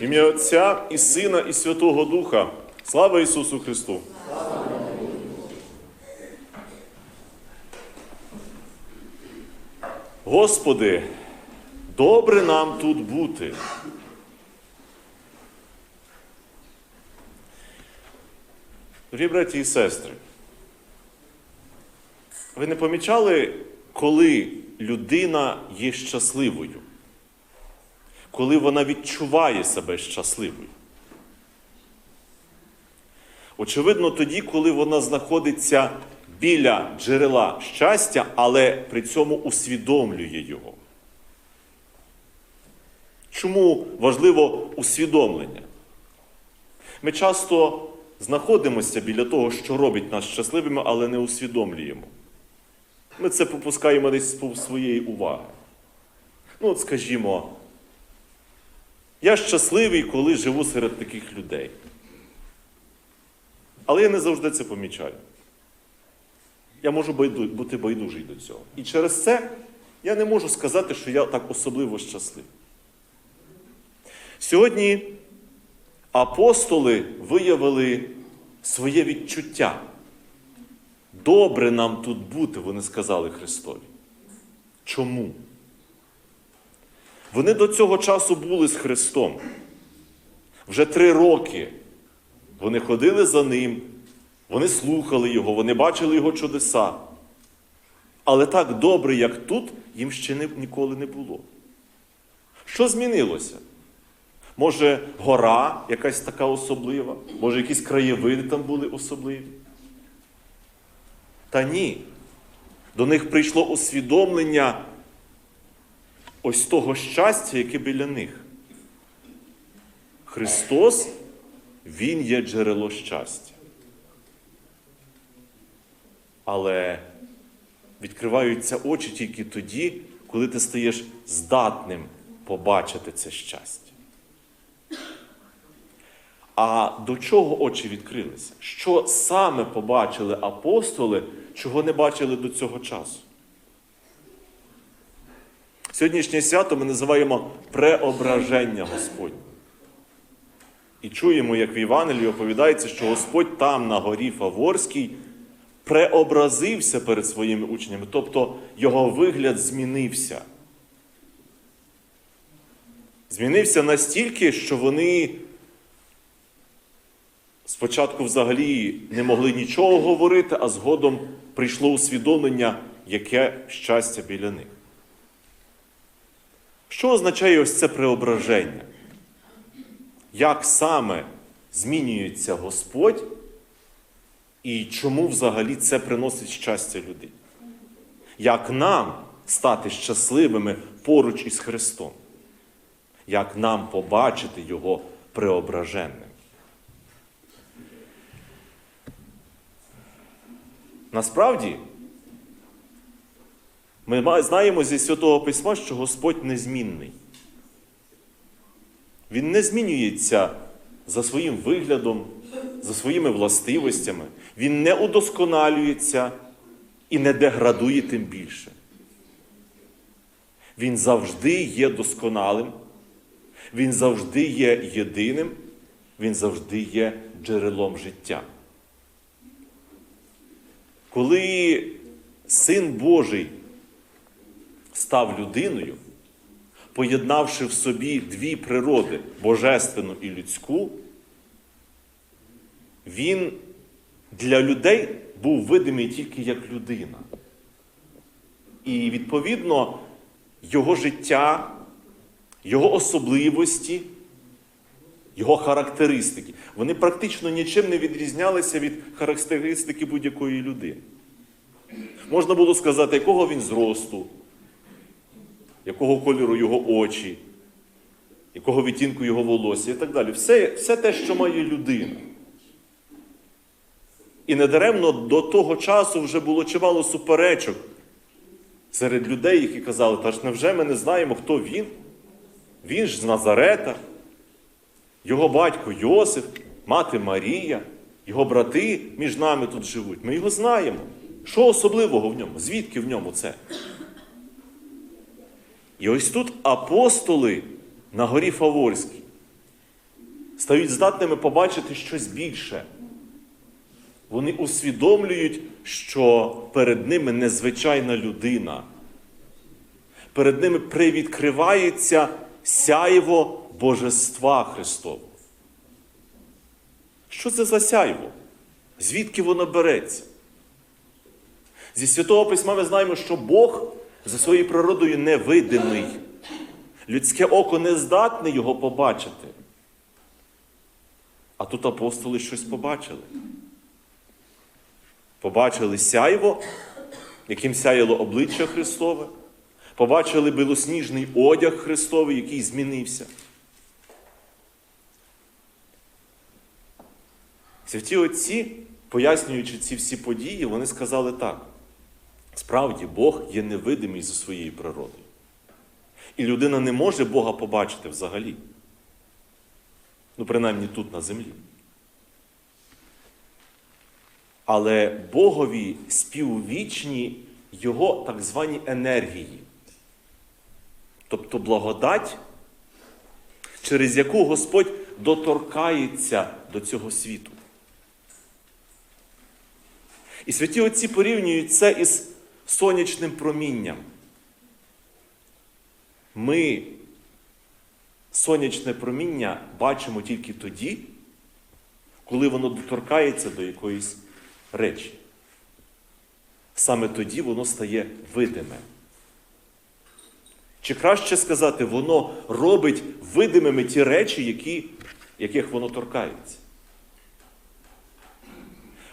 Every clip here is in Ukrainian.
Ім'я Отця і Сина, і Святого Духа. Слава Ісусу Христу! Господи, добре нам тут бути. Дорогі браті і сестри, ви не помічали, коли людина є щасливою? Коли вона відчуває себе щасливою? Очевидно, тоді, коли вона знаходиться біля джерела щастя, але при цьому усвідомлює його. Чому важливо усвідомлення? Ми часто знаходимося біля того, що робить нас щасливими, але не усвідомлюємо. Ми це попускаємо десь повз своєї уваги. Ну, от скажімо, я щасливий, коли живу серед таких людей. Але я не завжди це помічаю. Я можу бути байдужий до цього. І через це я не можу сказати, що я так особливо щасливий. Сьогодні апостоли виявили своє відчуття. Добре нам тут бути, вони сказали Христові. Чому? Вони до цього часу були з Христом. Вже три роки вони ходили за ним, вони слухали Його, вони бачили Його чудеса. Але так добре, як тут, їм ще не, ніколи не було. Що змінилося? Може, гора якась така особлива, може, якісь краєвиди там були особливі? Та ні. До них прийшло усвідомлення ось того щастя, яке біля них. Христос, Він є джерело щастя. Але відкриваються очі тільки тоді, коли ти стаєш здатним побачити це щастя. А до чого очі відкрилися? Що саме побачили апостоли, чого не бачили до цього часу? Сьогоднішнє свято ми називаємо преображення Господнє. І чуємо, як в Євангелії оповідається, що Господь там, на горі Фаворській, преобразився перед своїми учнями, тобто його вигляд змінився. Змінився настільки, що вони спочатку взагалі не могли нічого говорити, а згодом прийшло усвідомлення, яке щастя біля них. Що означає ось це преображення? Як саме змінюється Господь і чому взагалі це приносить щастя людині? Як нам стати щасливими поруч із Христом? Як нам побачити Його преображенним? Насправді, ми знаємо зі Святого Письма, що Господь незмінний. Він не змінюється за своїм виглядом, за своїми властивостями. Він не удосконалюється і не деградує тим більше. Він завжди є досконалим, він завжди є єдиним, він завжди є джерелом життя. Коли Син Божий став людиною, поєднавши в собі дві природи божественну і людську, він для людей був видимий тільки як людина. І, відповідно, його життя, його особливості, його характеристики, вони практично нічим не відрізнялися від характеристики будь-якої людини. Можна було сказати, якого він зросту, якого кольору його очі, якого відтінку його волосся і так далі. Все, все те, що має людина. І недаремно до того часу вже було чимало суперечок серед людей, які казали, та ж невже ми не знаємо, хто він? Він ж з Назарета, його батько Йосиф, мати Марія, його брати між нами тут живуть. Ми його знаємо. Що особливого в ньому? Звідки в ньому це? І ось тут апостоли на горі Фаворській стають здатними побачити щось більше. Вони усвідомлюють, що перед ними незвичайна людина. Перед ними привідкривається сяйво Божества Христового. Що це за сяйво? Звідки воно береться? Зі Святого Письма ми знаємо, що Бог за своєю природою невидимий. Людське око не здатне його побачити. А тут апостоли щось побачили. Побачили сяйво, яким сяяло обличчя Христове, побачили білосніжний одяг Христовий, який змінився. Святі Отці, пояснюючи ці всі події, вони сказали так. Справді, Бог є невидимий за своєю природою. І людина не може Бога побачити взагалі. Ну, принаймні тут на землі. Але Богові співвічні Його так звані енергії. Тобто благодать, через яку Господь доторкається до цього світу. І святі отці порівнюють це із сонячним промінням. Ми сонячне проміння бачимо тільки тоді, коли воно доторкається до якоїсь речі. Саме тоді воно стає видиме. Чи краще сказати, воно робить видимими ті речі, які, яких воно торкається.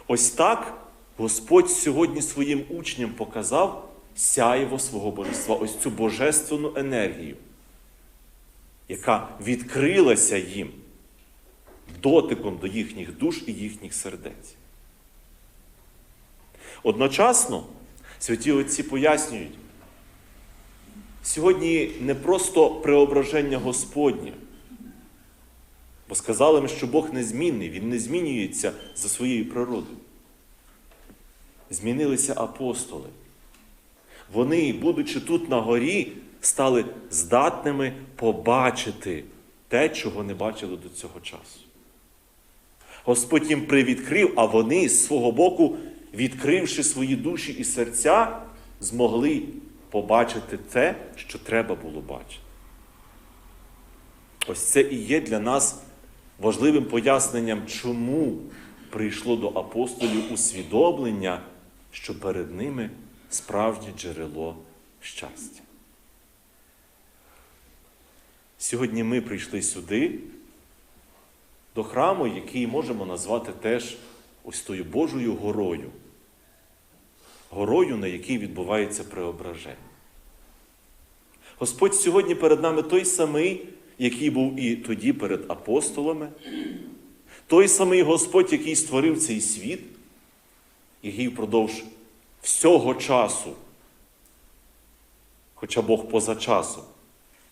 Ось так Господь сьогодні своїм учням показав сяєво свого божества, ось цю божественну енергію, яка відкрилася їм дотиком до їхніх душ і їхніх сердець. Одночасно святі отці пояснюють, сьогодні не просто преображення Господнє, бо сказали ми, що Бог незмінний, Він не змінюється за своєю природою. Змінилися апостоли. Вони, будучи тут на горі, стали здатними побачити те, чого не бачили до цього часу. Господь їм привідкрив, а вони з свого боку, відкривши свої душі і серця, змогли побачити те, що треба було бачити. Ось це і є для нас важливим поясненням, чому прийшло до апостолів усвідомлення, що перед ними справжнє джерело щастя. Сьогодні ми прийшли сюди, до храму, який можемо назвати теж ось тою Божою горою, горою, на якій відбувається преображення. Господь сьогодні перед нами той самий, який був і тоді перед апостолами, той самий Господь, який створив цей світ, який впродовж всього часу, хоча Бог поза часом,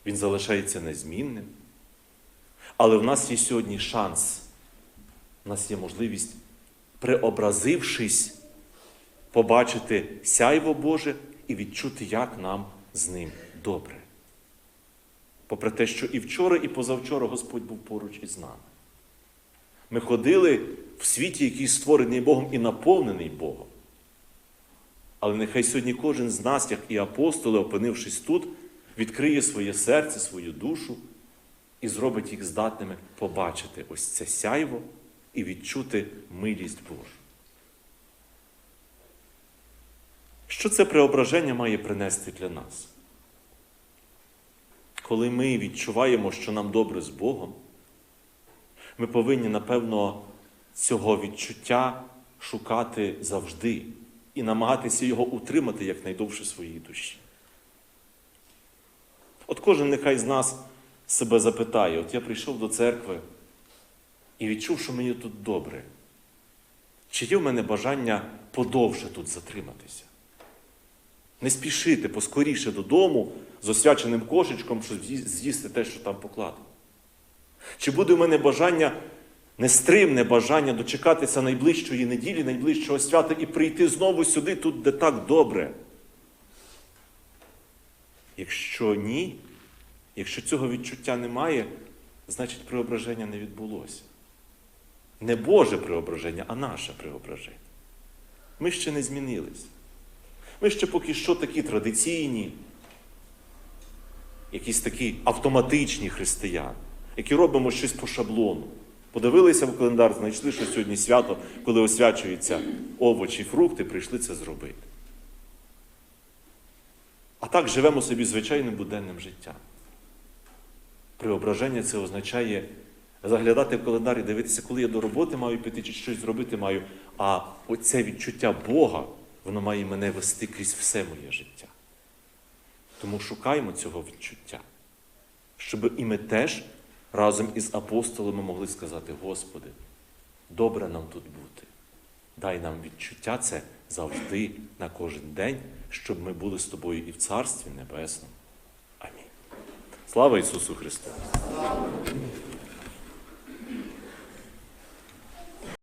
Він залишається незмінним. Але в нас є сьогодні шанс, у нас є можливість, преобразившись, побачити сяйво Боже і відчути, як нам з ним добре. Попри те, що і вчора, і позавчора Господь був поруч із нами. Ми ходили в світі, який створений Богом і наповнений Богом. Але нехай сьогодні кожен з нас, як і апостоли, опинившись тут, відкриє своє серце, свою душу і зробить їх здатними побачити ось це сяйво і відчути милість Божу. Що це преображення має принести для нас? Коли ми відчуваємо, що нам добре з Богом, ми повинні, напевно, цього відчуття шукати завжди і намагатися його утримати якнайдовше в своїй душі. От кожен нехай з нас себе запитає: от я прийшов до церкви і відчув, що мені тут добре. Чи є в мене бажання подовше тут затриматися? Не спішити поскоріше додому з освяченим кошечком, щоб з'їсти те, що там покладено. Чи буде в мене бажання, нестримне бажання дочекатися найближчої неділі, найближчого свята і прийти знову сюди, тут, де так добре? Якщо ні, якщо цього відчуття немає, значить преображення не відбулося. Не Боже преображення, а наше преображення. Ми ще не змінились. Ми ще поки що такі традиційні, якісь такі автоматичні християни, які робимо щось по шаблону. Подивилися в календар, знайшли, що сьогодні свято, коли освячуються овочі, фрукти, прийшли це зробити. А так живемо собі звичайним буденним життям. Преображення це означає заглядати в календар і дивитися, коли я до роботи маю піти чи щось зробити маю. А оце відчуття Бога, воно має мене вести крізь все моє життя. Тому шукаємо цього відчуття, щоб і ми теж разом із апостолами могли сказати: Господи, добре нам тут бути. Дай нам відчуття це завжди, на кожен день, щоб ми були з тобою і в Царстві Небесному. Амінь. Слава Ісусу Христу!